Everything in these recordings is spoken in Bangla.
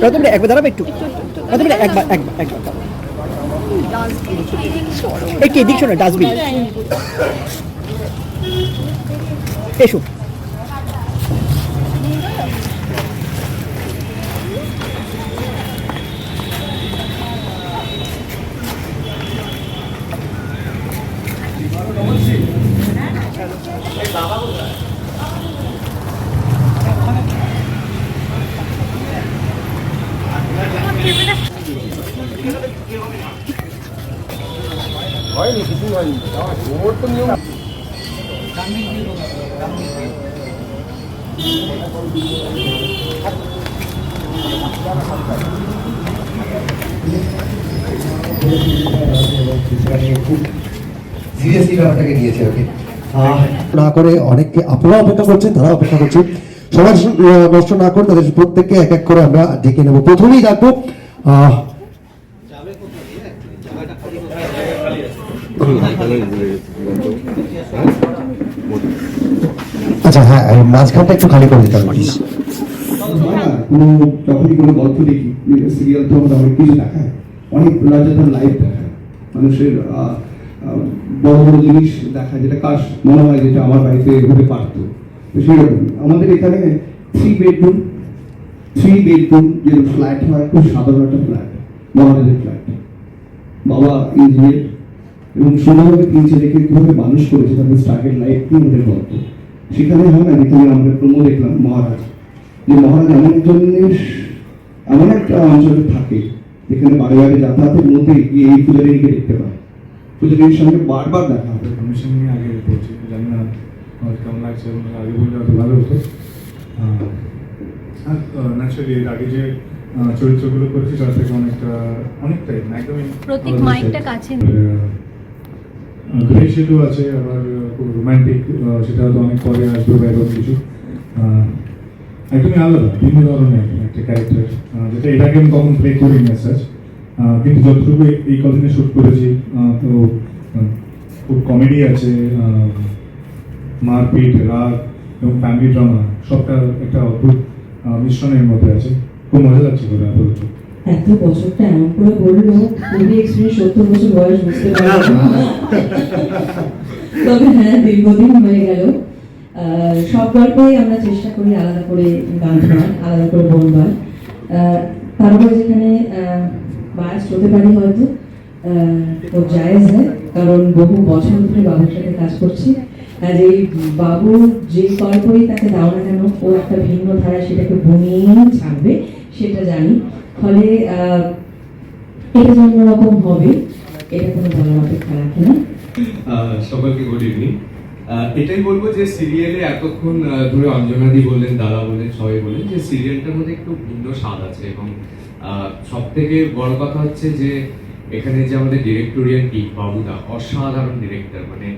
প্রথমে একবার দাঁড়াবে একটু? প্রথমে একবার একবার একবার। দাঁড়াও। একটু এদিক শোনো ডাস্টবিন। এসো। হয়নি কিছু হয়নি। ওর তো নিয়ম সিরিয়াসলি ব্যাপারটাকে নিয়েছে ওকে? না করে অনেককে আপনারা অপেক্ষা করছেন তারা অপেক্ষা করছেন। সবাই নষ্ট না করে তাদের প্রত্যেককে এক এক করে আমরা ডেকে নেব। প্রথমেই ডাকবো আচ্ছা হ্যাঁ মাঝখানটা একটু খালি করে দিতে প্লিজ কোনো যখনই কোনো গল্প দেখি সিরিয়াল তো আমাদের অনেক কিছু দেখায়। অনেক রাজাদার লাইফ দেখায় মানুষের বড় বড় জিনিস দেখায়, যেটা কাশ মনে হয় যেটা আমার বাড়িতে হতে পারতো। সেরকম আমাদের এখানে থ্রি বেডরুম থ্রি বেডরুম যে ফ্ল্যাট হয়, খুব সাধারণ একটা ফ্ল্যাট মহারাজের ফ্ল্যাট বাবা ইঞ্জিনিয়ার এবং সুন্দরভাবে তিন ছেলেকে কীভাবে মানুষ করেছে তাদের স্টার্টেড লাইফ কি ওদের গল্প? সেখানে হয় না যেখানে আমরা প্রমো দেখলাম মহারাজ। যে মহারাজ এমন একজন এমন একটা অঞ্চলে থাকে যেখানে বারে বারে যাতায়াতের মধ্যে গিয়ে এই পূজারীকে দেখতে পায়। পূজারীর সঙ্গে বারবার দেখা হবে। কমিশন নিয়ে আগে বলছি জানি না আমার কেমন লাগছে এবং আগে বললে হয়তো ভালো হতো। আর ন্যাচারালি এর আগে যে চরিত্রগুলো করেছি তার থেকে অনেকটা অনেকটাই একদমই প্রতীক মাইকটা কাছে গ্রে শেডও আছে, আবার রোমান্টিক সেটা হয়তো অনেক পরে আসবে বা এরকম কিছু। একদমই আলাদা, ভিন্ন ধরনের একটা ক্যারেক্টার যেটা আগে আমি কখন প্লে করিনি সাচ কিন্তু যতটুকু এই কদিনে শ্যুট করেছি তো খুব কমেডি আছে মারপিট, রাগ এবং ফ্যামিলি ড্রামা সবটা একটা অদ্ভুত মিশ্রণের মধ্যে আছে। খুব মজা লাগছে করে আপাতত। এত বছরটা এমন করে বলল খুবই এক্সপিরিয়েন্স সত্তর বছর বয়স বুঝতে পারলাম তবে হ্যাঁ দীর্ঘদিন হয়ে গেল। সব গল্পেই আমরা চেষ্টা করি আলাদা করে গান শোনার, আলাদা করে বলবার তারপরে যেখানে বায়াস হতে পারি হয়তো ও জায়েজ হয়, কারণ বহু বছর ধরে বাবুর সাথে কাজ করছি। আর এই বাবু যে গল্পই তাকে দাও না কেন, ও একটা ভিন্ন ধারা সেটাকে বনিয়েই ছাড়বে, সেটা জানি। ফলে এটা যে অন্যরকম হবে, এটা কোনো বলার অপেক্ষা রাখে না। সকলকে গুড ইভিনিং এটাই বলব যে সিরিয়ালে এতক্ষণ ধরে অঞ্জনাদি বললেন, দাদা বললেন, সবাই বললেন যে সিরিয়ালটার মধ্যে একটু ভিন্ন স্বাদ আছে এবং সব থেকে বড় কথা হচ্ছে যে এখানে যে আমাদের ডিরেক্টোরিয়াল টিম বাবুদা, অসাধারণ ডিরেক্টর মানে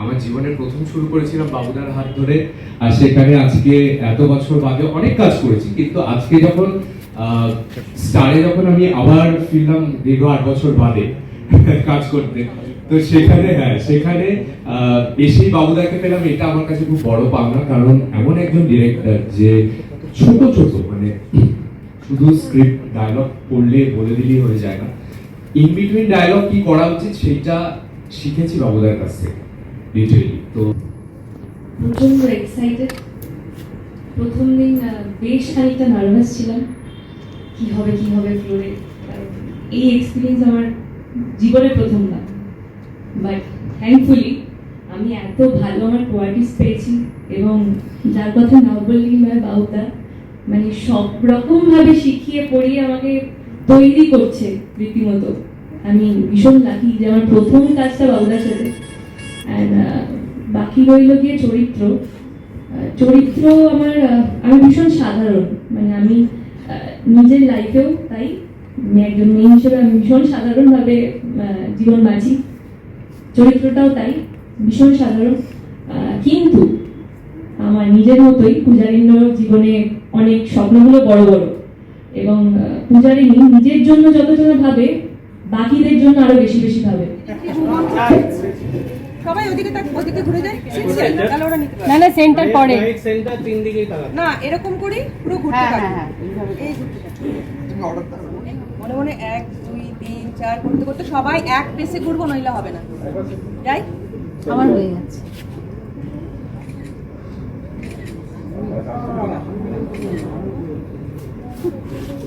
আমার জীবনের প্রথম শুরু করেছিলাম বাবুদার হাত ধরে, আর সেখানে আজকে এত বছর বাদে অনেক কাজ করেছি, কিন্তু আজকে যখন স্টারে যখন আমি আবার ফিরলাম দীর্ঘ আট বছর বাদে কাজ করতে, তো সেখানে হ্যাঁ সেখানে এসেই বাবুদাকে পেলাম, এটা আমার কাছে খুব বড় পাওনা, কারণ এমন একজন ডিরেক্টর যে ছোট ছোট মানে শুধু স্ক্রিপ্ট ডায়লগ পড়লে বলে দিলেই হয়ে যায় না। ইন বিটুইন ডায়লগ কি করা উচিত সেটা শিখেছি বাবুদার কাছ থেকে লিটারেলি তো প্রচণ্ড এক্সাইটেড প্রথম দিন বেশ খানিকটা নার্ভাস ছিলাম। কি হবে কি হবে ফ্লোরে এই এক্সপিরিয়েন্স আমার জীবনে প্রথম না বাট থ্যাঙ্কফুলি আমি এত ভালো আমার কোয়ালিটিস পেয়েছি এবং যার কথা না বললেই নয় বাউদা মানে সব রকমভাবে শিখিয়ে পড়িয়ে আমাকে তৈরি করছে রীতিমতো। আমি ভীষণ লাকি যে আমার প্রথম কাজটা বাউদার সাথে। অ্যান্ড বাকি রইল গিয়ে চরিত্র। চরিত্র আমার আমি ভীষণ সাধারণ। মানে আমি নিজের লাইফেও তাই একজন মেয়ে হিসেবে আমি ভীষণ সাধারণভাবে জীবন বাঁচি চরিত্রটাও তাই ভীষণ সাধারণ। কিন্তু আমার নিজের মতোই পূজারিন্দ্র জীবনে অনেক স্বপ্নগুলো বড় বড়। এবং পূজারিনী নিজের জন্য যতজনা ভাবে, বাকিদের জন্য আরও বেশি বেশি ভাবে। সবাই ওদিকে তাক ওদিকে ঘুরে যায় সিনসিয়ার তাহলে ওরা নিতে পারে। না না সেন্টার পরে। সেন্টার তিন দিকেই তাকাবে না এরকম করি পুরো ঘুরতে থাকবে এই ঘুরতে থাকবে। মনে মনে এক দুই তিন চার করতে করতে সবাই এক পেসে ঘুরবো নইলে হবে না। যাই। আমার হয়ে যাচ্ছে তো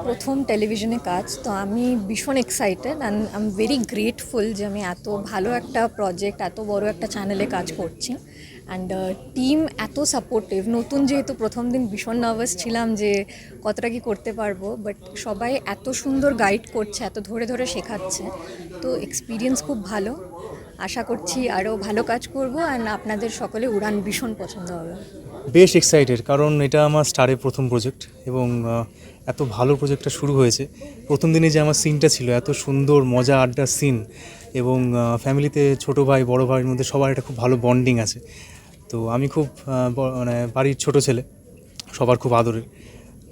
প্রথম টেলিভিশনে কাজ, তো আমি ভীষণ excited and I am very grateful যে আমি এত ভালো একটা প্রজেক্ট এত বড় একটা চ্যানেলে কাজ করছি। অ্যান্ড টিম এত সাপোর্টিভ নতুন যেহেতু প্রথম দিন ভীষণ নার্ভাস ছিলাম যে কতটা কি করতে পারব বাট সবাই এত সুন্দর গাইড করছে, এত ধরে ধরে শেখাচ্ছে। তো এক্সপিরিয়েন্স খুব ভালো। আশা করছি আরও ভালো কাজ করব অ্যান্ড আপনাদের সকলে উড়ান ভীষণ পছন্দ হবে। বেশ এক্সাইটেড কারণ এটা আমার স্টারের প্রথম প্রজেক্ট এবং এত ভালো প্রজেক্টটা শুরু হয়েছে। প্রথম দিনে যে আমার সিনটা ছিল, এত সুন্দর মজা আড্ডার সিন এবং ফ্যামিলিতে ছোট ভাই, বড় ভাইয়ের মধ্যে সবার একটা খুব ভালো বন্ডিং আছে। তো আমি খুব মানে বাড়ির ছোট ছেলে, সবার খুব আদরের।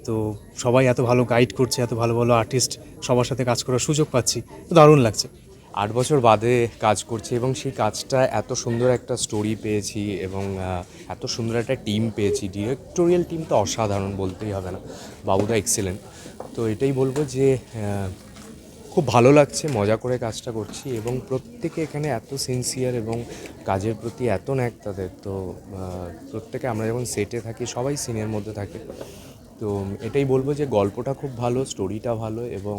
তো সবাই এত ভালো গাইড করছে, এত ভালো ভালো আর্টিস্ট সবার সাথে কাজ করার সুযোগ পাচ্ছি। তো দারুণ লাগছে। আট বছর বাদে কাজ করছি এবং সেই কাজটা এত সুন্দর একটা স্টোরি পেয়েছি এবং এত সুন্দর একটা টিম পেয়েছি। ডিরেক্টোরিয়াল টিম তো অসাধারণ বলতেই হবে না। বাবুদা এক্সেলেন্ট তো এটাই বলব যে খুব ভালো লাগছে, মজা করে কাজটা করছি এবং প্রত্যেকে এখানে এত সিনসিয়ার এবং কাজের প্রতি এত ন্যাক তাদের। তো প্রত্যেকে আমরা যখন সেটে থাকি, সবাই সিনের মধ্যে থাকে। তো এটাই বলব যে গল্পটা খুব ভালো স্টোরিটা ভালো এবং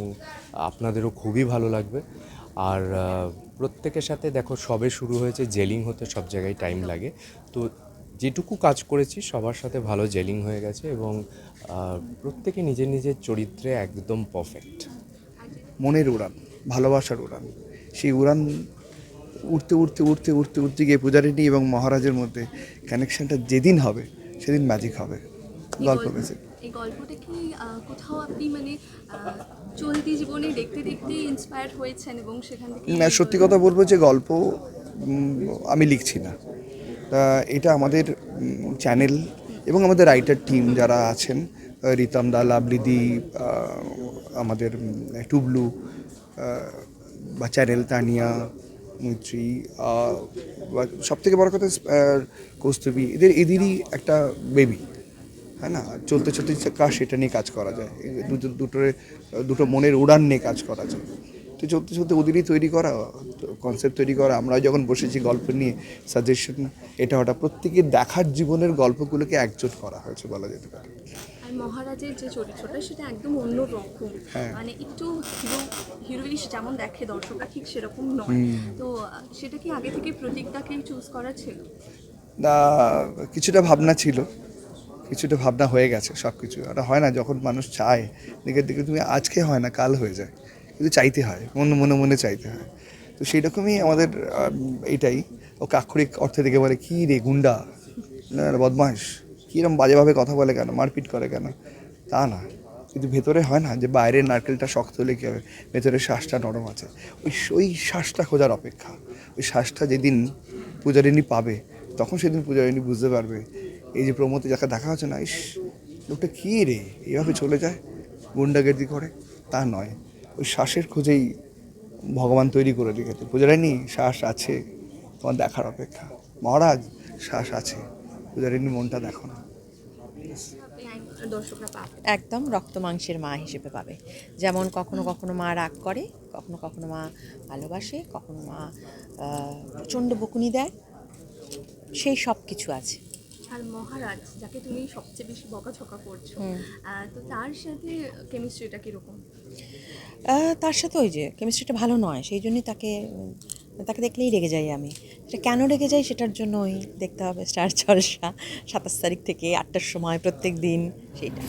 আপনাদেরও খুবই ভালো লাগবে। আর প্রত্যেকের সাথে দেখো সবে শুরু হয়েছে জেলিং হতে সব জায়গায় টাইম লাগে। তো যেটুকু কাজ করেছি সবার সাথে ভালো জেলিং হয়ে গেছে এবং প্রত্যেকে নিজের নিজের চরিত্রে একদম পারফেক্ট। মনের উড়ান ভালোবাসার উড়ান। সেই উড়ান উঠতে উঠতে উঠতে উঠতে উঠতে গিয়ে পূজারিনী এবং মহারাজের মধ্যে কানেকশানটা যেদিন হবে সেদিন ম্যাজিক হবে। গল্প বেশি এই গল্পটা কি কোথাও আপনি মানে চলতি জীবনে দেখতে দেখতে ইন্সপায়ার্ড হয়েছেন এবং সেখান থেকে না, সত্যি কথা বলব যে গল্প আমি লিখছি না। তা এটা আমাদের চ্যানেল এবং আমাদের রাইটার টিম যারা আছেন রিতম দা লাভলিদি আমাদের টুবলু বা চ্যানেল তানিয়া, মৈত্রী সব থেকে বড় কথা কৌস্তবী, এদের, এদেরই একটা বেবি হ্যাঁ না? চলতে চলতে কাজ সেটা নিয়ে কাজ করা যায়। দুটো দুটোরে দুটো মনের উড়ান নিয়ে কাজ করা যায়। তো চলতে চলতে ওদেরই তৈরি করা কনসেপ্ট তৈরি করা। আমরা যখন বসেছি গল্প নিয়ে সাজেশন এটা ওটা প্রত্যেকের দেখার জীবনের গল্পগুলোকে একজোট করা হয়েছে বলা যেতে পারে। মহারাজের যে চরিত্রটা সেটা একদম অন্য রকম। হ্যাঁ। মানে একটু হিরো যেমন দেখে দর্শকরা ঠিক সেরকম নয়। তো সেটা কি আগে থেকে প্রতীকটাকেই চুজ করা ছিল? না কিছুটা ভাবনা ছিল। কিছুটা ভাবনা হয়ে গেছে সব কিছু এটা হয় না যখন মানুষ চায় দিকে দিকে তুমি আজকে হয় না, কাল হয়ে যায়। কিন্তু চাইতে হয়, মনে মনে মনে চাইতে হয়। তো সেই রকমই আমাদের এটাই। ও আক্ষরিক অর্থে দেখে বলে, কী রে গুন্ডা? বদমাস কীরকম বাজেভাবে কথা বলে কেন? মারপিট করে কেন? তা না। কিন্তু ভেতরে হয় না যে বাইরের নারকেলটা শক্ত হলে কী হবে? ভেতরের শ্বাসটা নরম আছে। ওই ওই শ্বাসটা খোঁজার অপেক্ষা। ওই শ্বাসটা যেদিন পূজারিনী পাবে, তখন সেদিন পূজারিনী বুঝতে পারবে এই যে প্রমোতে যাকে দেখা হচ্ছে না ইস লোকটা কী রে? এইভাবে চলে যায় গুন্ডাগর্দি করে? তা নয়। ওই শ্বাসের খোঁজেই ভগবান তৈরি করে রেখেছে। পূজারিনী শ্বাস আছে তোমার দেখার অপেক্ষা। মহারাজ শ্বাস আছে। পূজারিনী মনটা দেখো না। দর্শকরা একদম রক্ত মাংসের মা হিসেবে পাবে। যেমন কখনো কখনো মা রাগ করে কখনো কখনো মা ভালোবাসে কখনো মা প্রচণ্ড বকুনি দেয়। সেই সব কিছু আছে। আর মহারাজ যাকে তুমি সবচেয়ে বেশি বকাঝকা করছ তো তার সাথে কেমিস্ট্রিটা কীরকম? তার সাথে ওই যে কেমিস্ট্রিটা ভালো নয় সেই জন্যই তাকে তাকে দেখলেই রেগে যাই আমি। সেটা কেন রেগে যাই সেটার জন্য ওই দেখতে হবে স্টার জলসা সাতাশ তারিখ থেকে আটটার সময় প্রত্যেক দিন সেইটা।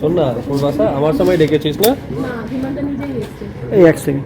শোন না আমার সময় ডেকেছিস না? এই এক সেকেন্ড